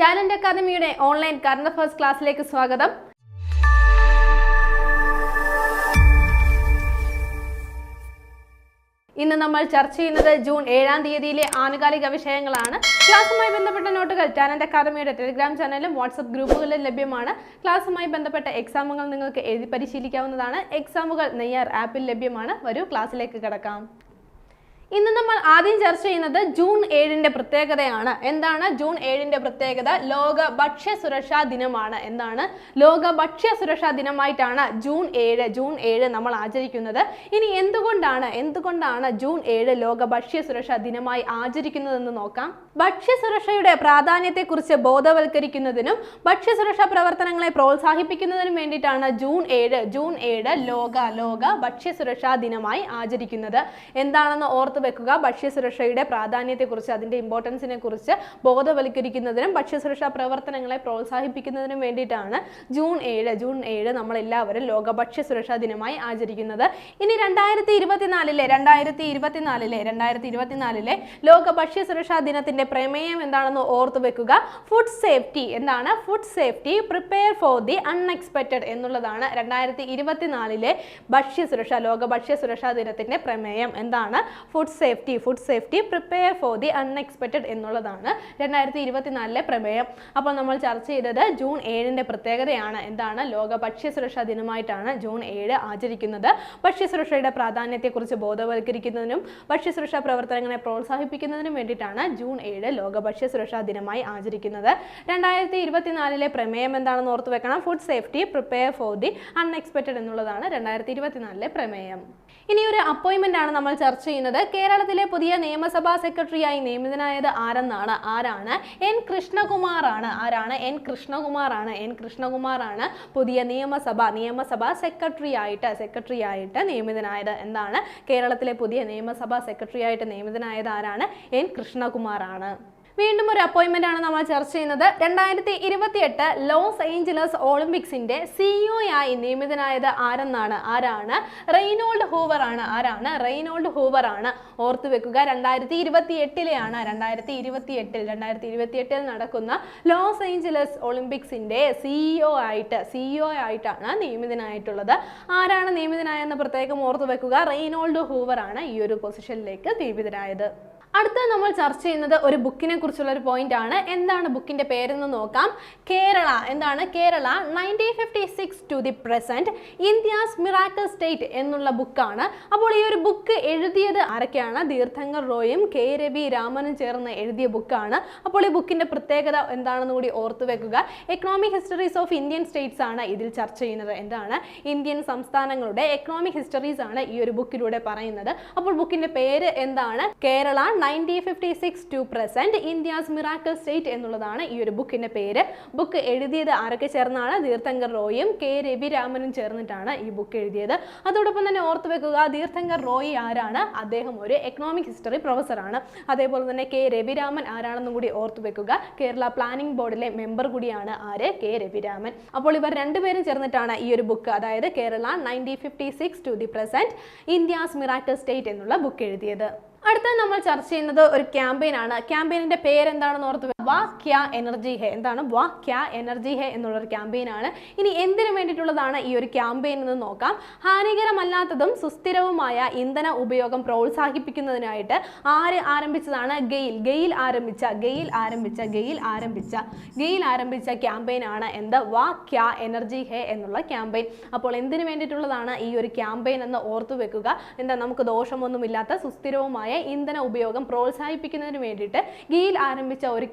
Talent അക്കാദമിയുടെ online current affairs ക്ലാസ്സിലേക്ക് സ്വാഗതം. ഇന്ന് നമ്മൾ ചർച്ച ചെയ്യുന്നത് ജൂൺ ഏഴാം തീയതിയിലെ ആനുകാലിക വിഷയങ്ങളാണ്. ക്ലാസ്സുമായി ബന്ധപ്പെട്ട നോട്ടുകൾ ടാലന്റ് അക്കാദമിയുടെ ടെലിഗ്രാം ചാനലും വാട്സപ്പ് ഗ്രൂപ്പുകളിലും ലഭ്യമാണ്. ക്ലാസ്സുമായി ബന്ധപ്പെട്ട എക്സാമുകൾ നിങ്ങൾക്ക് എഴുതി പരിശീലിക്കാവുന്നതാണ്. എക്സാമുകൾ നെയ്യാർ ആപ്പിൽ ലഭ്യമാണ്. വരൂ ക്ലാസ്സിലേക്ക് കിടക്കാം. ഇന്ന് നമ്മൾ ആദ്യം ചർച്ച ചെയ്യുന്നത് ജൂൺ ഏഴിന്റെ പ്രത്യേകതയാണ്. എന്താണ് ജൂൺ ഏഴിന്റെ പ്രത്യേകത? ലോക ഭക്ഷ്യ സുരക്ഷാ ദിനമാണ്. എന്താണ്? ലോക ഭക്ഷ്യ സുരക്ഷാ ദിനമായിട്ടാണ് ജൂൺ ഏഴ് ജൂൺ ഏഴ് നമ്മൾ ആചരിക്കുന്നത്. ഇനി എന്തുകൊണ്ടാണ് എന്തുകൊണ്ടാണ് ജൂൺ ഏഴ് ലോക ഭക്ഷ്യ സുരക്ഷാ ദിനമായി ആചരിക്കുന്നതെന്ന് നോക്കാം. ഭക്ഷ്യ സുരക്ഷയുടെ പ്രാധാന്യത്തെക്കുറിച്ച് ബോധവൽക്കരിക്കുന്നതിനും ഭക്ഷ്യ സുരക്ഷാ പ്രവർത്തനങ്ങളെ പ്രോത്സാഹിപ്പിക്കുന്നതിനും വേണ്ടിയിട്ടാണ് ജൂൺ ഏഴ് ജൂൺ ഏഴ് ലോക ലോക ഭക്ഷ്യ സുരക്ഷാ ദിനമായി ആചരിക്കുന്നത്. എന്താണെന്ന് ഓർത്ത് വെക്കുക. ഭക്ഷ്യസുരക്ഷയുടെ പ്രാധാന്യത്തെക്കുറിച്ച് അതിന്റെ ഇമ്പോർട്ടൻസിനെ കുറിച്ച് ബോധവൽക്കരിക്കുന്നതിനും ഭക്ഷ്യസുരക്ഷാ പ്രവർത്തനങ്ങളെ പ്രോത്സാഹിപ്പിക്കുന്നതിനും വേണ്ടിയിട്ടാണ് ജൂൺ ഏഴ് ജൂൺ ഏഴ് നമ്മളെല്ലാവരും ലോക ഭക്ഷ്യസുരക്ഷാ ദിനമായി ആചരിക്കുന്നത്. ഇനി രണ്ടായിരത്തി ഇരുപത്തിനാലിലെ രണ്ടായിരത്തി ഇരുപത്തിനാലിലെ രണ്ടായിരത്തി ഇരുപത്തിനാലിലെ ലോക ഭക്ഷ്യസുരക്ഷാ ദിനത്തിന്റെ പ്രമേയം എന്താണെന്ന് ഓർത്തു വെക്കുക. ഫുഡ് സേഫ്റ്റി എന്താണ്? Food safety prepare for the unexpected എന്നുള്ളതാണ് രണ്ടായിരത്തി ഇരുപത്തിനാലിലെ ഭക്ഷ്യസുരക്ഷ ലോക ഭക്ഷ്യസുരക്ഷാ ദിനത്തിന്റെ പ്രമേയം. എന്താണ്? Food safety food safety prepare for the unexpected എന്നുള്ളതാണ് രണ്ടായിരത്തി ഇരുപത്തിനാലിലെ പ്രമേയം. അപ്പോൾ നമ്മൾ ചർച്ച ചെയ്തത് ജൂൺ ഏഴിന്റെ പ്രത്യേകതയാണ്. എന്താണ്? ലോക ഭക്ഷ്യസുരക്ഷാ ദിനമായിട്ടാണ് ജൂൺ ഏഴ് ആചരിക്കുന്നത്. ഭക്ഷ്യസുരക്ഷയുടെ പ്രാധാന്യത്തെക്കുറിച്ച് ബോധവൽക്കരിക്കുന്നതിനും ഭക്ഷ്യസുരക്ഷാ പ്രവർത്തനങ്ങളെ പ്രോത്സാഹിപ്പിക്കുന്നതിനും വേണ്ടിയിട്ടാണ് ജൂൺ ഏഴ് ലോക ഭക്ഷ്യസുരക്ഷാ ദിനമായി ആചരിക്കുന്നത്. രണ്ടായിരത്തി ഇരുപത്തിനാലിലെ പ്രമേയം എന്താണെന്ന് ഓർത്ത് വെക്കണം. Food safety prepare for the unexpected എന്നുള്ളതാണ് രണ്ടായിരത്തി ഇരുപത്തിനാലിലെ പ്രമേയം. ഇനി ഒരു അപ്പോയിന്റ്മെന്റ് ആണ് നമ്മൾ ചർച്ച ചെയ്യുന്നത്. കേരളത്തിലെ പുതിയ നിയമസഭാ സെക്രട്ടറിയായി നിയമിതനായത് ആരെന്നാണ്? ആരാണ്? എൻ കൃഷ്ണകുമാർ ആണ് ആരാണ്? എൻ കൃഷ്ണകുമാർ ആണ് എൻ കൃഷ്ണകുമാർ ആണ് പുതിയ നിയമസഭ നിയമസഭാ സെക്രട്ടറി ആയിട്ട് സെക്രട്ടറി ആയിട്ട് നിയമിതനായത്. എന്താണ്? കേരളത്തിലെ പുതിയ നിയമസഭാ സെക്രട്ടറി ആയിട്ട് നിയമിതനായത് ആരാണ്? എൻ കൃഷ്ണകുമാർ ആണ് വീണ്ടും ഒരു അപ്പോയിന്റ്മെന്റ് ആണ് നമ്മൾ ചർച്ച ചെയ്യുന്നത്. രണ്ടായിരത്തി ഇരുപത്തിയെട്ട് ലോസ് ഏഞ്ചലസ് ഒളിമ്പിക്സിന്റെ സിഇഒ ആയി നിയമിതനായത് ആരെന്നാണ്? ആരാണ്? റെയ്നോൾഡ് ഹൂവർ ആണ്. ആരാണ്? റെയ്നോൾഡ് ഹൂവർ ആണ്. ഓർത്തു വെക്കുക രണ്ടായിരത്തി ഇരുപത്തി എട്ടിലെയാണ് രണ്ടായിരത്തി ഇരുപത്തി എട്ടിൽ രണ്ടായിരത്തി ഇരുപത്തി എട്ടിൽ നടക്കുന്ന ലോസ് ഏഞ്ചലസ് ഒളിമ്പിക്സിന്റെ സിഇഒ ആയിട്ട് സിഇഒ ആയിട്ടാണ് നിയമിതനായിട്ടുള്ളത്. ആരാണ് നിയമിതനായെന്ന് പ്രത്യേകം ഓർത്തു വെക്കുക റെയ്നോൾഡ് ഹൂവർ ആണ് ഈ ഒരു പൊസിഷനിലേക്ക് നിയമിതനായത്. അടുത്ത നമ്മൾ ചർച്ച ചെയ്യുന്നത് ഒരു ബുക്കിനെ കുറിച്ചുള്ള ഒരു പോയിന്റ് ആണ്. എന്താണ് ബുക്കിന്റെ പേരെന്ന് നോക്കാം. കേരള എന്താണ്? Kerala nineteen fifty six to the present India's miracle state എന്നുള്ള ബുക്കാണ് അപ്പോൾ ഈ ഒരു ബുക്ക് എഴുതിയത് ആരൊക്കെയാണ്? ദീർത്ഥങ്കർ റോയും കെ രവി രാമനും ചേർന്ന് എഴുതിയ ബുക്കാണ് അപ്പോൾ ഈ ബുക്കിന്റെ പ്രത്യേകത എന്താണെന്ന് കൂടി ഓർത്തു വെക്കുക. Economic histories of Indian states ആണ് ഇതിൽ ചർച്ച ചെയ്യുന്നത്. എന്താണ്? ഇന്ത്യൻ സംസ്ഥാനങ്ങളുടെ എക്കണോമിക് ഹിസ്റ്ററീസ് ആണ് ഈ ഒരു ബുക്കിലൂടെ പറയുന്നത്. അപ്പോൾ ബുക്കിന്റെ പേര് എന്താണ്? Kerala nineteen fifty six to present India's miracle state എന്നുള്ളതാണ് ഈ ഒരു ബുക്കിന്റെ പേര്. ബുക്ക് എഴുതിയത് ആരൊക്കെ ചേർന്നാണ്? തീർത്ഥങ്കർ റോയും കെ രവിരാമനും ചേർന്നിട്ടാണ് ഈ ബുക്ക് എഴുതിയത്. അതോടൊപ്പം തന്നെ ഓർത്തു വെക്കുക തീർത്ഥങ്കർ റോയി ആരാണ്? അദ്ദേഹം ഒരു എക്കണോമിക് ഹിസ്റ്ററി പ്രൊഫസറാണ് അതേപോലെ തന്നെ കെ രവിരാമൻ ആരാണെന്നും കൂടി ഓർത്തു വെക്കുക. കേരള പ്ലാനിംഗ് ബോർഡിലെ മെമ്പർ കൂടിയാണ് ആര്? കെ രവിരാമൻ. അപ്പോൾ ഇവർ രണ്ടുപേരും ചേർന്നിട്ടാണ് ഈ ഒരു ബുക്ക് അതായത് Kerala nineteen fifty six to the present India's miracle state എന്നുള്ള ബുക്ക് എഴുതിയത്. അടുത്ത നമ്മൾ ചർച്ച ചെയ്യുന്നത് ഒരു ക്യാമ്പയിൻ ആണ് ക്യാമ്പയിനിന്റെ പേരെന്താണെന്ന് ഓർത്ത് വെ- വാ ക്യാ എനർജി ഹെ എന്താണ്? വാക്യ എനർജി ഹെ എന്നുള്ളൊരു ക്യാമ്പയിൻ ആണ്. ഇനി എന്തിനു വേണ്ടിയിട്ടുള്ളതാണ് ഈ ഒരു ക്യാമ്പയിൻ എന്ന് നോക്കാം. ഹാനികരമല്ലാത്തതും സുസ്ഥിരവുമായ ഇന്ധന ഉപയോഗം പ്രോത്സാഹിപ്പിക്കുന്നതിനായിട്ട് ആര് ആരംഭിച്ചതാണ്? ഗെയിൽ. ഗെയിൽ ആരംഭിച്ച ഗെയിൽ ആരംഭിച്ച ഗെയിൽ ആരംഭിച്ച ഗെയിൽ ആരംഭിച്ച ക്യാമ്പയിൻ ആണ് എന്ത്? വാ ക്യാ എനർജി ഹെ എന്നുള്ള ക്യാമ്പയിൻ അപ്പോൾ എന്തിനു വേണ്ടിയിട്ടുള്ളതാണ് ഈ ഒരു ക്യാമ്പയിൻ എന്ന് ഓർത്തു വെക്കുക. എന്താ നമുക്ക് ദോഷമൊന്നുമില്ലാത്ത സുസ്ഥിരവുമായ ഇന്ധന ഉപയോഗം പ്രോത്സാഹിപ്പിക്കുന്നതിന് വേണ്ടിയിട്ട് ഗെയിൽ ആരംഭിച്ച ഒരു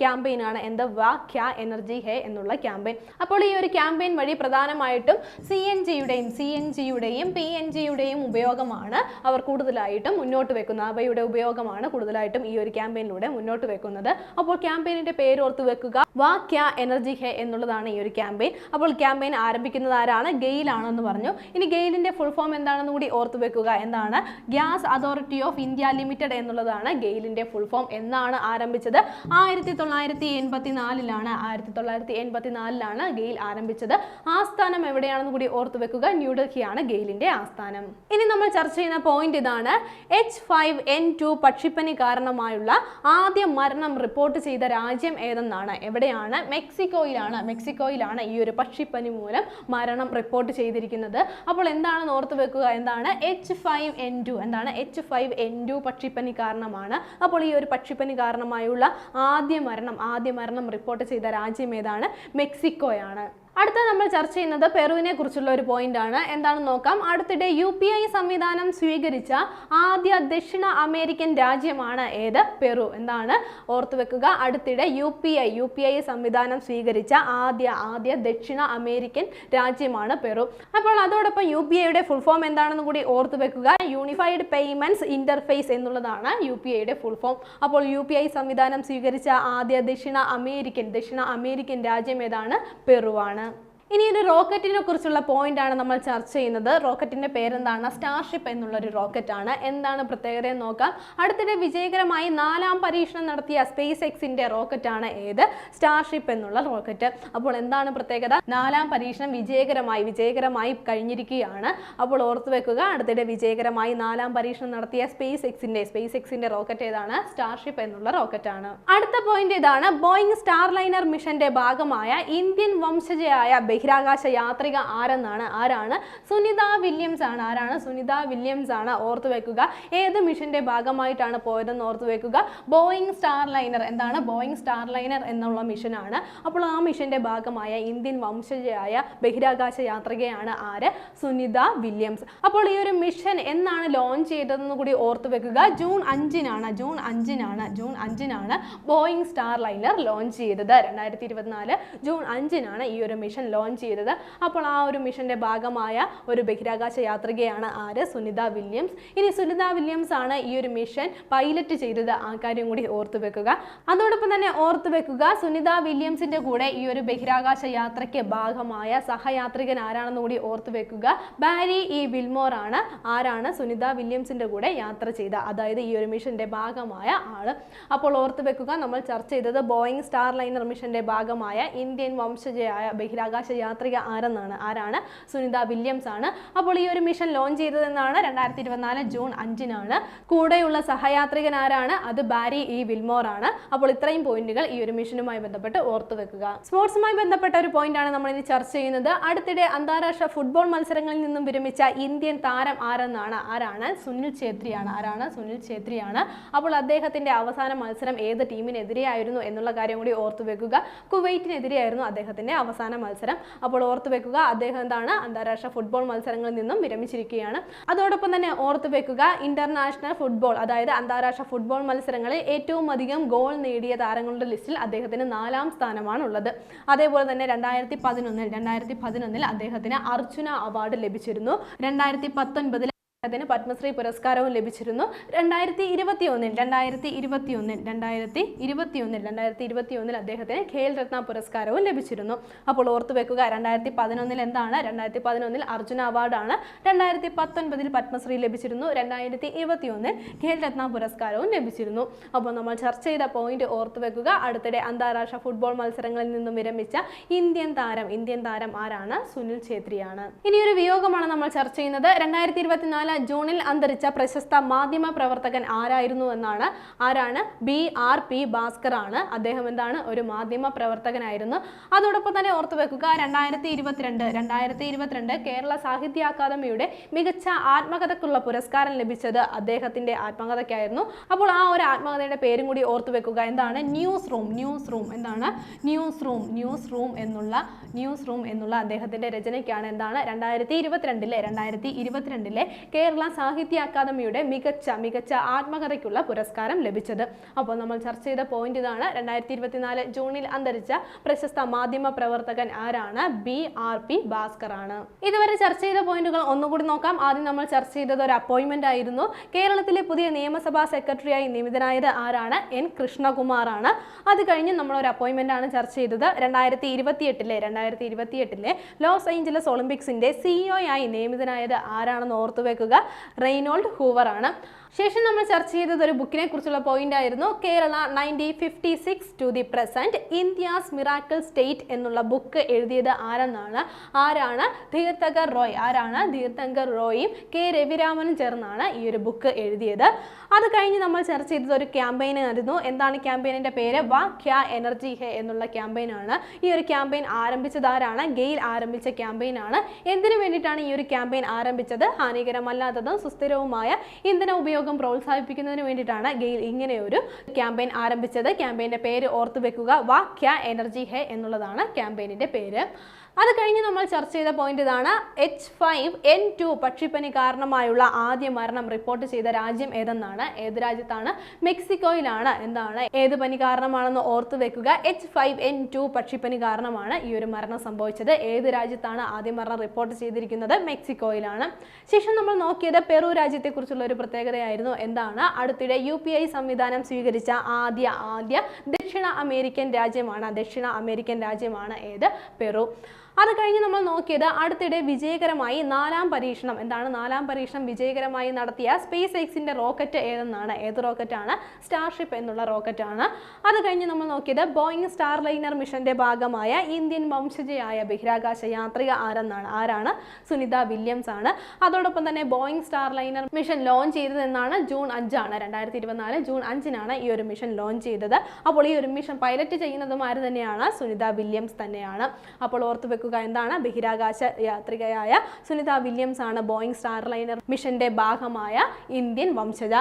ആണ് എന്ത് വാ ക്യാ എനർജി ഹേ എന്നുള്ള ക്യാമ്പയിൻ. അപ്പോൾ ഈ ഒരു ക്യാമ്പയിൻ വഴി പ്രധാനമായിട്ടും സി എൻ ജിയുടെയും സി എൻ ജിയുടെയും പി എൻ ജിയുടെയും ഉപയോഗമാണ് അവർ കൂടുതലായിട്ടും മുന്നോട്ട് വെക്കുന്നത്. അവയുടെ ഉപയോഗമാണ് കൂടുതലായിട്ടും ഈ ഒരു ക്യാമ്പയിനിലൂടെ മുന്നോട്ട് വെക്കുന്നത്. അപ്പോൾ ക്യാമ്പയിനിന്റെ പേര് ഓർത്ത് വെക്കുക. വാ ക്യാ എനർജി ഹെ എന്നുള്ളതാണ് ഈ ഒരു ക്യാമ്പയിൻ. അപ്പോൾ ക്യാമ്പയിൻ ആരംഭിക്കുന്നത് ആരാണ്? ഗെയിൽ ആണെന്ന് പറഞ്ഞു. ഇനി ഗെയിലിന്റെ ഫുൾ ഫോം എന്താണെന്ന് കൂടി ഓർത്ത് വെക്കുക. എന്താണ്? Gas authority of India limited എന്നുള്ളതാണ് ഗെയിലിന്റെ ഫുൾ ഫോം. എന്നാണ് ആരംഭിച്ചത്? ആയിരത്തി തൊള്ളായിരത്തി തൊള്ളായിരത്തി എൺപത്തി നാലിലാണ് ആയിരത്തി തൊള്ളായിരത്തി എൺപത്തി നാലിലാണ് ഗെയിൽ ആരംഭിച്ചത്. ആസ്ഥാനം എവിടെയാണെന്ന് കൂടി ഓർത്തു വെക്കുക. ന്യൂഡൽഹിയാണ് ഗെയിലിന്റെ ആസ്ഥാനം. ഇനി നമ്മൾ ചർച്ച ചെയ്യുന്ന പോയിന്റ് ഇതാണ്. എച്ച് ഫൈവ് എൻ ടു പക്ഷിപ്പനി കാരണമായുള്ള ആദ്യ മരണം റിപ്പോർട്ട് ചെയ്ത രാജ്യം ഏതെന്നാണ്? എവിടെയാണ്? മെക്സിക്കോയിലാണ്. മെക്സിക്കോയിലാണ് ഈ ഒരു പക്ഷിപ്പനി മൂലം മരണം റിപ്പോർട്ട് ചെയ്തിരിക്കുന്നത്. അപ്പോൾ എന്താണെന്ന് ഓർത്ത് വെക്കുക? എന്താണ്? എച്ച് ഫൈവ് എൻ ടു എന്താണ്? എച്ച് ഫൈവ് എൻ ടു പക്ഷിപ്പനി കാരണമാണ്. അപ്പോൾ ഈ ഒരു പക്ഷിപ്പനി കാരണമായുള്ള ആദ്യ മരണം ആദ്യ മരണം റിപ്പോർട്ട് ചെയ്ത രാജ്യം ഏതാണ്? മെക്സിക്കോയാണ്. അടുത്ത നമ്മൾ ചർച്ച ചെയ്യുന്നത് പെറുവിനെ കുറിച്ചുള്ള ഒരു പോയിന്റ് ആണ്. എന്താണെന്ന് നോക്കാം. അടുത്തിടെ യു പി ഐ സംവിധാനം സ്വീകരിച്ച ആദ്യ ദക്ഷിണ അമേരിക്കൻ രാജ്യമാണ് ഏത്? പെറു. എന്താണ്? ഓർത്തു വെക്കുക. അടുത്തിടെ U P I U P I സംവിധാനം സ്വീകരിച്ച ആദ്യ ആദ്യ ദക്ഷിണ അമേരിക്കൻ രാജ്യമാണ് പെറു. അപ്പോൾ അതോടൊപ്പം യു പി ഐയുടെ ഫുൾ ഫോം എന്താണെന്ന് കൂടി ഓർത്തു വെക്കുക. യൂണിഫൈഡ് പേയ്മെന്റ്സ് ഇന്റർഫേസ് എന്നുള്ളതാണ് യു പി ഐയുടെ ഫുൾ ഫോം അപ്പോൾ യു പി ഐ സംവിധാനം സ്വീകരിച്ച ആദ്യ ദക്ഷിണ അമേരിക്കൻ ദക്ഷിണ അമേരിക്കൻ രാജ്യം ഏതാണ്? പെറുവാണ്. ഇനി ഒരു റോക്കറ്റിനെ കുറിച്ചുള്ള പോയിന്റ് ആണ് നമ്മൾ ചർച്ച ചെയ്യുന്നത്. റോക്കറ്റിന്റെ പേരെന്താണ്? സ്റ്റാർഷിപ്പ് എന്നുള്ള ഒരു റോക്കറ്റ് ആണ്. എന്താണ് പ്രത്യേകത എന്ന് നോക്കാം. അടുത്തിടെ വിജയകരമായി നാലാം പരീക്ഷണം നടത്തിയ സ്പേസ് എക്സിന്റെ റോക്കറ്റ് ആണ് ഏത്? സ്റ്റാർഷിപ്പ് എന്നുള്ള റോക്കറ്റ് അപ്പോൾ എന്താണ് പ്രത്യേകത? നാലാം പരീക്ഷണം വിജയകരമായി വിജയകരമായി കഴിഞ്ഞിരിക്കുകയാണ്. അപ്പോൾ ഓർത്തു വെക്കുക അടുത്തിടെ വിജയകരമായി നാലാം പരീക്ഷണം നടത്തിയ സ്പേസ് എക്സിന്റെ സ്പേസ് എക്സിന്റെ റോക്കറ്റ് ഏതാണ്? സ്റ്റാർഷിപ്പ് എന്നുള്ള റോക്കറ്റ് ആണ്. അടുത്ത പോയിന്റ് ഇതാണ്. ബോയിങ് സ്റ്റാർ ലൈനർ മിഷന്റെ ഭാഗമായ ഇന്ത്യൻ വംശജയായ ബഹിരാകാശ യാത്രിക ആരെന്നാണ്? ആരാണ്? സുനിത വില്യംസ് ആണ്. ആരാണ്? സുനിത വില്യംസ് ആണ് ഓർത്തു വെക്കുക. ഏത് മിഷന്റെ ഭാഗമായിട്ടാണ് പോയതെന്ന് ഓർത്തു വെക്കുക. ബോയിങ് സ്റ്റാർ ലൈനർ എന്താണ്? ബോയിങ് സ്റ്റാർ ലൈനർ എന്നുള്ള മിഷനാണ് അപ്പോൾ ആ മിഷന്റെ ഭാഗമായ ഇന്ത്യൻ വംശജയായ ബഹിരാകാശ യാത്രികയാണ് ആര്? സുനിത വില്യംസ്. അപ്പോൾ ഈ ഒരു മിഷൻ എന്നാണ് ലോഞ്ച് ചെയ്തതെന്ന് കൂടി ഓർത്തു വെക്കുക. ജൂൺ അഞ്ചിനാണ് ജൂൺ അഞ്ചിനാണ് ജൂൺ അഞ്ചിനാണ് ബോയിങ് സ്റ്റാർ ലൈനർ ലോഞ്ച് ചെയ്തത്. രണ്ടായിരത്തി ഇരുപത്തിനാല് ജൂൺ അഞ്ചിനാണ് ഈ ഒരു മിഷൻ ലോഞ്ച് ചെയ്തത്. അപ്പോൾ ആ ഒരു മിഷന്റെ ഭാഗമായ ഒരു ബഹിരാകാശ യാത്രികയാണ് ആര്? സുനിത വില്യംസ്. ഇനി സുനിത വില്യംസ് ആണ് ഈ ഒരു മിഷൻ പൈലറ്റ് ചെയ്തത്. ആ കാര്യം കൂടി ഓർത്തു വെക്കുക. അതോടൊപ്പം തന്നെ ഓർത്തു വെക്കുക സുനിത വില്യംസിന്റെ കൂടെ ഈ ഒരു ബഹിരാകാശ യാത്രയ്ക്ക് ഭാഗമായ സഹയാത്രികൻ ആരാണെന്ന് കൂടി ഓർത്തു വെക്കുക. ബാരി ഇ വിൽമോർ ആണ്. ആരാണ്? സുനിത വില്യംസിന്റെ കൂടെ യാത്ര ചെയ്ത അതായത് ഈ ഒരു മിഷന്റെ ഭാഗമായ ആൾ. അപ്പോൾ ഓർത്തു വെക്കുക നമ്മൾ ചർച്ച ചെയ്തത് ബോയിങ് സ്റ്റാർ ലൈനർ മിഷന്റെ ഭാഗമായ ഇന്ത്യൻ വംശജയായ ബഹിരാകാശ യാത്രിക ആരെന്നാണ്? ആരാണ്? സുനിത വില്യംസ് ആണ് അപ്പോൾ ഈ ഒരു മിഷൻ ലോഞ്ച് ചെയ്തതെന്നാണ് രണ്ടായിരത്തി ഇരുപത്തിനാല് ജൂൺ അഞ്ചിനാണ്. കൂടെയുള്ള സഹയാത്രികൻ ആരാണ്? അത് ബാരി ഇ വിൽമോർ ആണ് അപ്പോൾ ഇത്രയും പോയിന്റുകൾ ഈ ഒരു മിഷനുമായി ബന്ധപ്പെട്ട് ഓർത്തു വെക്കുക. സ്പോർട്സുമായി ബന്ധപ്പെട്ട ഒരു പോയിന്റ് ആണ് നമ്മൾ ഇനി ചർച്ച ചെയ്യുന്നത്. അടുത്തിടെ അന്താരാഷ്ട്ര ഫുട്ബോൾ മത്സരങ്ങളിൽ നിന്നും വിരമിച്ച ഇന്ത്യൻ താരം ആരെന്നാണ്? ആരാണ്? സുനിൽ ഛേത്രിയാണ്. ആരാണ്? സുനിൽ ഛേത്രിയാണ്. അപ്പോൾ അദ്ദേഹത്തിന്റെ അവസാന മത്സരം ഏത് ടീമിനെതിരെയായിരുന്നു എന്നുള്ള കാര്യം കൂടി ഓർത്തു വെക്കുക. കുവൈറ്റിനെതിരെയായിരുന്നു അദ്ദേഹത്തിന്റെ അവസാന മത്സരം. അപ്പോൾ ഓർത്തു വെക്കുക അദ്ദേഹം എന്താണ് അന്താരാഷ്ട്ര ഫുട്ബോൾ മത്സരങ്ങളിൽ നിന്നും വിരമിച്ചിരിക്കുകയാണ്. അതോടൊപ്പം തന്നെ ഓർത്തു വെക്കുക ഇന്റർനാഷണൽ ഫുട്ബോൾ അതായത് അന്താരാഷ്ട്ര ഫുട്ബോൾ മത്സരങ്ങളിൽ ഏറ്റവും അധികം ഗോൾ നേടിയ താരങ്ങളുടെ ലിസ്റ്റിൽ അദ്ദേഹത്തിന് നാലാം സ്ഥാനമാണ് ഉള്ളത് അതേപോലെ തന്നെ രണ്ടായിരത്തി പതിനൊന്നിൽ രണ്ടായിരത്തി പതിനൊന്നിൽ അദ്ദേഹത്തിന് അർജുന അവാർഡ് ലഭിച്ചിരുന്നു. രണ്ടായിരത്തി പത്തൊൻപതിൽ അദ്ദേഹത്തിന് പത്മശ്രീ പുരസ്കാരവും ലഭിച്ചിരുന്നു. രണ്ടായിരത്തി ഇരുപത്തി ഒന്നിൽ രണ്ടായിരത്തി ഇരുപത്തി ഒന്നിൽ രണ്ടായിരത്തി ഇരുപത്തി ഒന്നിൽ രണ്ടായിരത്തി ഇരുപത്തി ഒന്നിൽ അദ്ദേഹത്തിന് ഖേൽ രത്ന പുരസ്കാരവും ലഭിച്ചിരുന്നു. അപ്പോൾ ഓർത്തു വെക്കുക രണ്ടായിരത്തി പതിനൊന്നിൽ എന്താണ്? രണ്ടായിരത്തി പതിനൊന്നിൽ അർജുന അവാർഡാണ്. രണ്ടായിരത്തി പത്തൊൻപതിൽ പത്മശ്രീ ലഭിച്ചിരുന്നു. രണ്ടായിരത്തി ഇരുപത്തി ഒന്നിൽ ഖേൽ രത്ന പുരസ്കാരവും ലഭിച്ചിരുന്നു. അപ്പോൾ നമ്മൾ ചർച്ച ചെയ്ത പോയിന്റ് ഓർത്തു വെക്കുക. അടുത്തിടെ അന്താരാഷ്ട്ര ഫുട്ബോൾ മത്സരങ്ങളിൽ നിന്നും വിരമിച്ച ഇന്ത്യൻ താരം ഇന്ത്യൻ താരം ആരാണ്? സുനിൽ ഛേത്രിയാണ്. ഇനിയൊരു വിയോഗമാണ് നമ്മൾ ചർച്ച ചെയ്യുന്നത്. രണ്ടായിരത്തി ഇരുപത്തിനാല് ജൂണിൽ അന്തരിച്ച പ്രശസ്ത മാധ്യമ പ്രവർത്തകൻ ആരായിരുന്നു എന്നാണ് ആരാണ് ബി ആർ പി ഭാസ്കർ ആണ്. അദ്ദേഹം എന്താണ്? ഒരു മാധ്യമ പ്രവർത്തകനായിരുന്നു. അതോടൊപ്പം തന്നെ ഓർത്തു വെക്കുക രണ്ടായിരത്തി ഇരുപത്തിരണ്ട് രണ്ടായിരത്തി ഇരുപത്തിരണ്ട് കേരള സാഹിത്യ അക്കാദമിയുടെ മികച്ച ആത്മകഥക്കുള്ള പുരസ്കാരം ലഭിച്ചത് അദ്ദേഹത്തിന്റെ ആത്മകഥയ്ക്കായിരുന്നു. അപ്പോൾ ആ ഒരു ആത്മകഥയുടെ പേരും കൂടി ഓർത്തു വെക്കുക. എന്താണ്? ന്യൂസ് റൂം ന്യൂസ് റൂം എന്താണ്? ന്യൂസ് റൂം ന്യൂസ് റൂം എന്നുള്ള ന്യൂസ് റൂം എന്നുള്ള അദ്ദേഹത്തിന്റെ രചനയ്ക്കാണ് എന്താണ്? രണ്ടായിരത്തി ഇരുപത്തിരണ്ടിലെ രണ്ടായിരത്തി ഇരുപത്തിരണ്ടിലെ കേരള സാഹിത്യ അക്കാദമിയുടെ മികച്ച മികച്ച ആത്മകഥയ്ക്കുള്ള പുരസ്കാരം ലഭിച്ചത്. അപ്പോൾ നമ്മൾ ചർച്ച ചെയ്ത പോയിന്റ് ഇതാണ്. രണ്ടായിരത്തി ഇരുപത്തിനാല് ജൂണിൽ അന്തരിച്ച പ്രശസ്ത മാധ്യമ പ്രവർത്തകൻ ആരാണ്? ബി ആർ പി ഭാസ്കർ ആണ് ഇതുവരെ ചർച്ച ചെയ്ത പോയിന്റുകൾ ഒന്നുകൂടി നോക്കാം. ആദ്യം നമ്മൾ ചർച്ച ചെയ്തത് ഒരു അപ്പോയിന്റ്മെന്റ് ആയിരുന്നു. കേരളത്തിലെ പുതിയ നിയമസഭാ സെക്രട്ടറിയായി നിയമിതനായത് ആരാണ്? എൻ കൃഷ്ണകുമാർ ആണ് അത് കഴിഞ്ഞ് നമ്മൾ ഒരു അപ്പോയിന്റ്മെന്റ് ആണ് ചർച്ച ചെയ്തത്. രണ്ടായിരത്തി ഇരുപത്തിയെട്ടിലെ രണ്ടായിരത്തി ഇരുപത്തിയെട്ടിലെ ലോസ് ഏഞ്ചലസ് ഒളിമ്പിക്സിന്റെ സിഇഒ ആയി നിയമിതനായത് ആരാണെന്ന് ഓർത്തു വെക്കുക റെയ്നോൾഡ് ഹൂവർ ആണ്. ശേഷം നമ്മൾ ചർച്ച ചെയ്തത് ഒരു ബുക്കിനെ കുറിച്ചുള്ള പോയിന്റ് ആയിരുന്നു. Kerala nineteen fifty six to the present India's miracle state എന്നുള്ള ബുക്ക് എഴുതിയത് ആരെന്നാണ്? ആരാണ്? തീർത്ഥങ്കർ റോയ്. ആരാണ്? തീർത്ഥങ്കർ റോയും കെ രവിരാമനും ചേർന്നാണ് ഈ ഒരു ബുക്ക് എഴുതിയത്. അത് കഴിഞ്ഞ് നമ്മൾ ചർച്ച ചെയ്തത് ഒരു ക്യാമ്പയിൻ ആയിരുന്നു. എന്താണ് ക്യാമ്പയിനിന്റെ പേര്? വാ ക്യാ എനർജി ഹെ എന്നുള്ള ക്യാമ്പയിനാണ് ഈ ഒരു ക്യാമ്പയിൻ ആരംഭിച്ചത് ആരാണ്? ഗെയിൽ ആരംഭിച്ച ക്യാമ്പയിൻ ആണ്. എന്തിനു വേണ്ടിയിട്ടാണ് ഈ ഒരു ക്യാമ്പയിൻ ആരംഭിച്ചത്? ഹാനികരമല്ലാത്തതും സുസ്ഥിരവുമായ ഇന്ധന ഉപയോഗം പ്രോത്സാഹിപ്പിക്കുന്നതിന് വേണ്ടിയിട്ടാണ് ഗെയിൽ ഇങ്ങനെ ഒരു ക്യാമ്പയിൻ ആരംഭിച്ചത്. ക്യാമ്പയിന്റെ പേര് ഓർത്തു വെക്കുക വാ ക്യാ എനർജി ഹെ എന്നുള്ളതാണ് ക്യാമ്പയിനിന്റെ പേര്. അത് കഴിഞ്ഞ് നമ്മൾ ചർച്ച ചെയ്ത പോയിന്റ് ഇതാണ് എച്ച് ഫൈവ് എൻ ടു പക്ഷിപ്പനി കാരണമായുള്ള ആദ്യ മരണം റിപ്പോർട്ട് ചെയ്ത രാജ്യം ഏതെന്നാണ്? ഏത് രാജ്യത്താണ്? മെക്സിക്കോയിലാണ്. എന്താണ്? ഏത് പനി കാരണമാണെന്ന് ഓർത്തു വെക്കുക. എച്ച് ഫൈവ് എൻ ടു പക്ഷിപ്പനി കാരണമാണ് ഈ ഒരു മരണം സംഭവിച്ചത്. ഏത് രാജ്യത്താണ് ആദ്യ മരണം റിപ്പോർട്ട് ചെയ്തിരിക്കുന്നത്? മെക്സിക്കോയിലാണ്. ശേഷം നമ്മൾ നോക്കിയത് പെറു രാജ്യത്തെക്കുറിച്ചുള്ള ഒരു പ്രത്യേകതയായിരുന്നു. എന്താണ്? അടുത്തിടെ യു പി ഐ സംവിധാനം സ്വീകരിച്ച ആദ്യ ആദ്യ ദക്ഷിണ അമേരിക്കൻ രാജ്യമാണ്. ദക്ഷിണ അമേരിക്കൻ രാജ്യമാണ് ഏത്? പെറു. അത് കഴിഞ്ഞ് നമ്മൾ നോക്കിയത് അടുത്തിടെ വിജയകരമായി നാലാം പരീക്ഷണം. എന്താണ് നാലാം പരീക്ഷണം വിജയകരമായി നടത്തിയ സ്പേസ് എക്സിന്റെ റോക്കറ്റ് ഏതെന്നാണ്? ഏത് റോക്കറ്റാണ് സ്റ്റാർഷിപ്പ് എന്നുള്ള റോക്കറ്റാണ് അത് കഴിഞ്ഞ് നമ്മൾ നോക്കിയത് ബോയിങ് സ്റ്റാർ ലൈനർ മിഷന്റെ ഭാഗമായ ഇന്ത്യൻ വംശജയായ ബഹിരാകാശ യാത്രിക ആരെന്നാണ്? ആരാണ്? സുനിത വില്യംസ് ആണ്. അതോടൊപ്പം തന്നെ Boeing Starliner mission launch ചെയ്തതെന്നാണ് ജൂൺ അഞ്ചാണ്. രണ്ടായിരത്തി ഇരുപത്തിനാല് ജൂൺ അഞ്ചിനാണ് ഈ ഒരു മിഷൻ ലോഞ്ച് ചെയ്തത്. അപ്പോൾ ഈ ഒരു മിഷൻ പൈലറ്റ് ചെയ്യുന്നതും ആര് തന്നെയാണ്? സുനിത വില്യംസ് തന്നെയാണ്. അപ്പോൾ ഓർത്ത് വെക്കുക എന്താണ്? ബഹിരാകാശ യാത്രികയായ സുനിത വില്യംസ് ആണ് ബോയിങ് സ്റ്റാർ ലൈനർ മിഷന്റെ ഭാഗമായ ഇന്ത്യൻ വംശജ.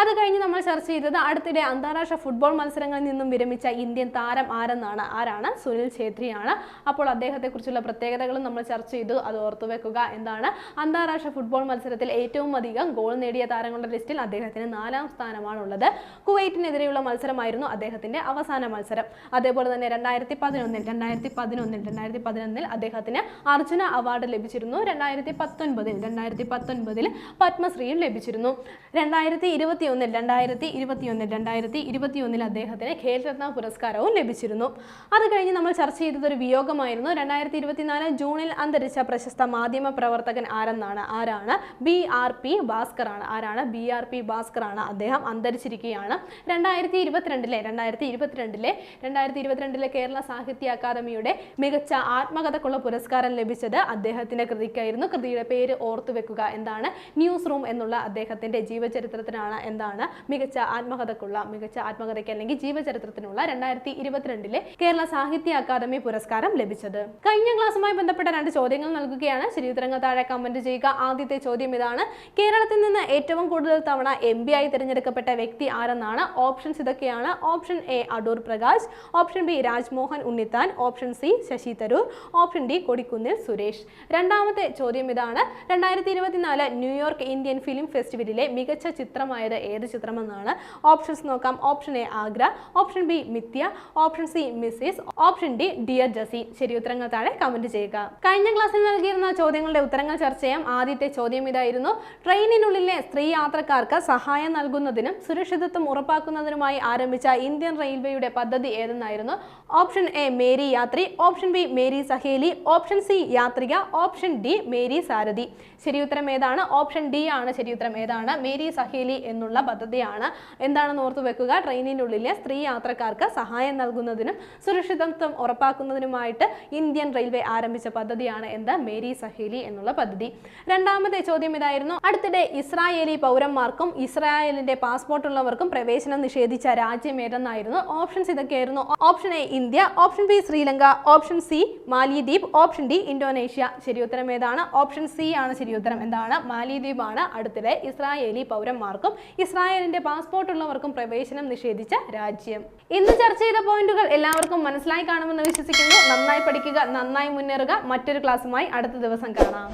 അത് കഴിഞ്ഞ് നമ്മൾ ചർച്ച ചെയ്തത് അടുത്തിടെ അന്താരാഷ്ട്ര ഫുട്ബോൾ മത്സരങ്ങളിൽ നിന്നും വിരമിച്ച ഇന്ത്യൻ താരം ആരെന്നാണ്? ആരാണ്? സുനിൽ ഛേത്രിയാണ്. അപ്പോൾ അദ്ദേഹത്തെക്കുറിച്ചുള്ള പ്രത്യേകതകളും നമ്മൾ ചർച്ച ചെയ്തു. അത് ഓർത്തു വെക്കുക എന്താണ്? അന്താരാഷ്ട്ര ഫുട്ബോൾ മത്സരത്തിൽ ഏറ്റവും അധികം ഗോൾ നേടിയ താരങ്ങളുടെ ലിസ്റ്റിൽ അദ്ദേഹത്തിന് നാലാം സ്ഥാനമാണുള്ളത്. കുവൈറ്റിനെതിരെയുള്ള മത്സരമായിരുന്നു അദ്ദേഹത്തിന്റെ അവസാന മത്സരം. അതേപോലെ തന്നെ രണ്ടായിരത്തി പതിനൊന്നിൽ രണ്ടായിരത്തി പതിനൊന്നിൽ രണ്ടായിരത്തി പതിനൊന്നിൽ അദ്ദേഹത്തിന് അർജുന അവാർഡ് ലഭിച്ചിരുന്നു. രണ്ടായിരത്തി പത്തൊൻപതിൽ രണ്ടായിരത്തി പത്തൊൻപതിൽ പത്മശ്രീയും ലഭിച്ചിരുന്നു. രണ്ടായിരത്തി ഇരുപത്തി ഒന്നിൽ രണ്ടായിരത്തി ഇരുപത്തിയൊന്നിൽ രണ്ടായിരത്തി ഇരുപത്തിയൊന്നിൽ അദ്ദേഹത്തിന് ഖേൽരത്ന പുരസ്കാരവും ലഭിച്ചിരുന്നു. അത് കഴിഞ്ഞ് നമ്മൾ ചർച്ച ചെയ്തത് ഒരു വിയോഗമായിരുന്നു. രണ്ടായിരത്തി ഇരുപത്തിനാല് ജൂണിൽ അന്തരിച്ച പ്രശസ്ത മാധ്യമ പ്രവർത്തകൻ ആരെന്നാണ്? ആരാണ്? ബി ആർ പി ഭാസ്കർ ആണ് ആരാണ്? ബി ആർ പി ഭാസ്കർ ആണ് അദ്ദേഹം അന്തരിച്ചിരിക്കുകയാണ്. രണ്ടായിരത്തി ഇരുപത്തിരണ്ടിലെ രണ്ടായിരത്തി ഇരുപത്തിരണ്ടിലെ രണ്ടായിരത്തി ഇരുപത്തിരണ്ടിലെ കേരള സാഹിത്യ അക്കാദമിയുടെ മികച്ച ആത്മകഥക്കുള്ള പുരസ്കാരം ലഭിച്ചത് അദ്ദേഹത്തിന്റെ കൃതിക്കായിരുന്നു. കൃതിയുടെ പേര് ഓർത്തു വെക്കുക എന്താണ്? ന്യൂസ് റൂം എന്നുള്ള അദ്ദേഹത്തിന്റെ ജീവചരിത്രത്തിനാണ് എന്താണ് മികച്ച ആത്മകഥക്കുള്ള മികച്ച ആത്മകഥയ്ക്ക് അല്ലെങ്കിൽ ജീവചരിത്രത്തിനുള്ള രണ്ടായിരത്തി ഇരുപത്തിരണ്ടിലെ കേരള സാഹിത്യ അക്കാദമി പുരസ്കാരം ലഭിച്ചത്. കഴിഞ്ഞ ക്ലാസ്സുമായി ബന്ധപ്പെട്ട രണ്ട് ചോദ്യങ്ങൾ നൽകുകയാണ്. ശരിയുത്തരങ്ങൾ താഴെ കമന്റ് ചെയ്യുക. ആദ്യത്തെ ചോദ്യം ഇതാണ്. കേരളത്തിൽ നിന്ന് ഏറ്റവും കൂടുതൽ തവണ എം പി ആയി തിരഞ്ഞെടുക്കപ്പെട്ട വ്യക്തി ആരെന്നാണ്? ഓപ്ഷൻസ് ഇതൊക്കെയാണ്. Option A Adoor Prakash. Option B Rajmohan Unnithan. Option C Shashi Tharoor. Option D Kodikunnil Suresh. രണ്ടാമത്തെ ചോദ്യം ഇതാണ്. രണ്ടായിരത്തി ഇരുപത്തിനാല് ന്യൂയോർക്ക് ഇന്ത്യൻ ഫിലിം ഫെസ്റ്റിവലിലെ മികച്ച ചിത്രമായത് ഏത് ചിത്രമെന്നാണ് ഓപ്ഷൻസ് നോക്കാം. Option A Agra. Option B Mithya option C Mrs option D dear Jassi ശരി ഉത്തരങ്ങൾ താഴെ കമന്റ് ചെയ്യുക. കഴിഞ്ഞ ക്ലാസ്സിൽ നൽകിയിരുന്ന ചോദ്യങ്ങളുടെ ഉത്തരങ്ങൾ ചർച്ച ചെയ്യാം. ആദ്യത്തെ ചോദ്യം ഇതായിരുന്നു. ട്രെയിനിനുള്ളിലെ സ്ത്രീ യാത്രക്കാർക്ക് സഹായം നൽകുന്നതിനും സുരക്ഷിതത്വം ഉറപ്പാക്കുന്നതിനുമായി ആരംഭിച്ച ഇന്ത്യൻ റെയിൽവേയുടെ പദ്ധതി ഏതെന്നായിരുന്നു? Option A Meri Yatri. Option B Meri Saheli. Option C Yatrika. Option D Meri Sarathi. ശരി ഉത്തരം ഏതാണ്? ഓപ്ഷൻ ഡി ആണ് ശരി ഉത്തരം ഏതാണ്? മേരി സഹേലി എന്നുള്ള പദ്ധതിയാണ്. എന്താണെന്ന് ഓർത്തു വെക്കുക? ട്രെയിനിനുള്ളിലെ സ്ത്രീ യാത്രക്കാർക്ക് സഹായം നൽകുന്നതിനും സുരക്ഷിതത്വം ഉറപ്പാക്കുന്നതിനുമായിട്ട് ഇന്ത്യൻ റെയിൽവേ ആരംഭിച്ച പദ്ധതിയാണ് എന്ത്? മേരി സഹേലി എന്നുള്ള പദ്ധതി. രണ്ടാമത്തെ ചോദ്യം ഇതായിരുന്നു. അടുത്തിടെ ഇസ്രായേലി പൗരന്മാർക്കും ഇസ്രായേലിന്റെ പാസ്പോർട്ട് ഉള്ളവർക്കും പ്രവേശനം നിഷേധിച്ച രാജ്യം ഏതെന്നായിരുന്നു? ഓപ്ഷൻസ് ഇതൊക്കെയായിരുന്നു. Option A India option B Sri Lanka option C മാലിദ്വീപ് ഓപ്ഷൻ ഡി ഇന്തോനേഷ്യ. ശരി ഉത്തരം ഏതാണ്? ഓപ്ഷൻ സി ആണ് ശരി ഉത്തരം. എന്താണ്? മാലിദ്വീപ് ആണ് അടുത്തിടെ ഇസ്രായേലി പൗരന്മാർക്കും ഇസ്രായേലിന്റെ പാസ്പോർട്ട് ഉള്ളവർക്കും പ്രവേശനം നിഷേധിച്ച രാജ്യം. ഇന്ന് ചർച്ച ചെയ്ത പോയിന്റുകൾ എല്ലാവർക്കും മനസ്സിലായി കാണുമെന്ന് വിശ്വസിക്കുന്നു. നന്നായി പഠിക്കുക നന്നായി മുന്നേറുക. മറ്റൊരു ക്ലാസ്സുമായി അടുത്ത ദിവസം കാണാം.